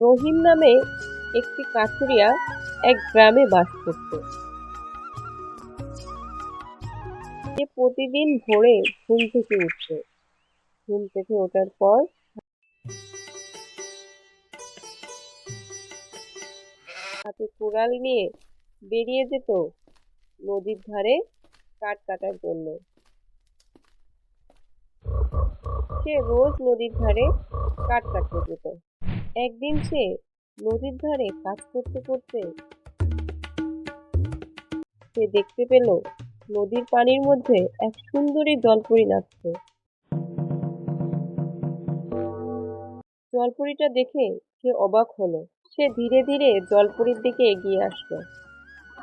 রহিম নামে একটি কাঠুরিয়া এক গ্রামে বাস করত। সে প্রতিদিন ভোরে ঘুম থেকে উঠত। ঘুম থেকে ওঠার পর হাতে কুড়াল নিয়ে বেরিয়ে যেত নদীর ধারে কাঠ কাটার জন্য। সে রোজ নদীর ধারে কাঠ কাটতে যেত। একদিন সে নদীর ধারে কাজ করতে করতে সে দেখতে পেল নদীর পানির মধ্যে এক সুন্দরী জলপরি নাচছে। জলপরিটা দেখে সে অবাক হলো। সে ধীরে ধীরে জলপরির দিকে এগিয়ে আসলো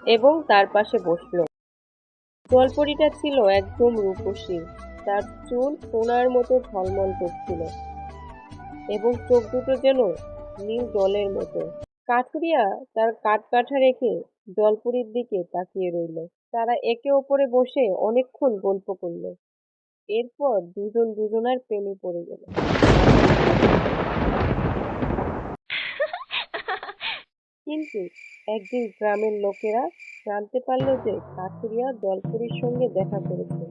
এবং তার পাশে বসল। জলপরিটা ছিল একদম রূপসী, তার চুল সোনার মতো ঝলমল করছিল। এবং চোখ দুটো যেন নীল জলের মতো। কাঠুরিয়া তার কাঠ কাঠা রেখে জলপুরীর দিকে তাকিয়ে রইল। তারা একে ওপরে বসে অনেকক্ষণ গল্প করল। এরপর দুজন দুজনার প্রেমে পড়ে গেল। কিন্তু একদিন গ্রামের লোকেরা জানতে পারল যে কাঠুরিয়া জলপুরীর সঙ্গে দেখা করেছে।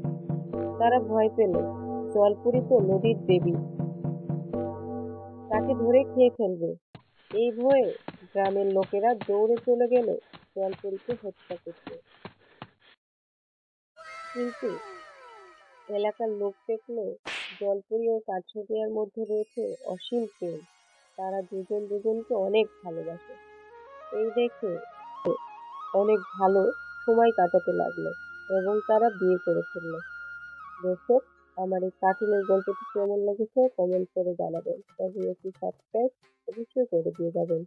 তারা ভয় পেল। জলপুরি তো নদীর দেবী। তাকে ধরে খেয়ে ফেলবে। এই ভয়ে গ্রামের লোকেরা দৌড়ে চলে গেল জলপুরিকে হত্যা করতে। কিন্তু এলাকার লোক দেখল জলপুরি ও কাঠুরিয়ার মধ্যে রয়েছে অসীম প্রেম। তারা দুজন দুজনকে অনেক ভালোবাসে। এই দেখে অনেক ভালো সময় কাটাতে লাগল এবং তারা বিয়ে করে ফেলল। দর্শক আমার এই কার্টুনের গল্পটি কেমন লেগেছে কমেন্ট করে জানাবেন। তবে একটি সাবস্ক্রাইব অবশ্যই করে দিয়ে যাবেন।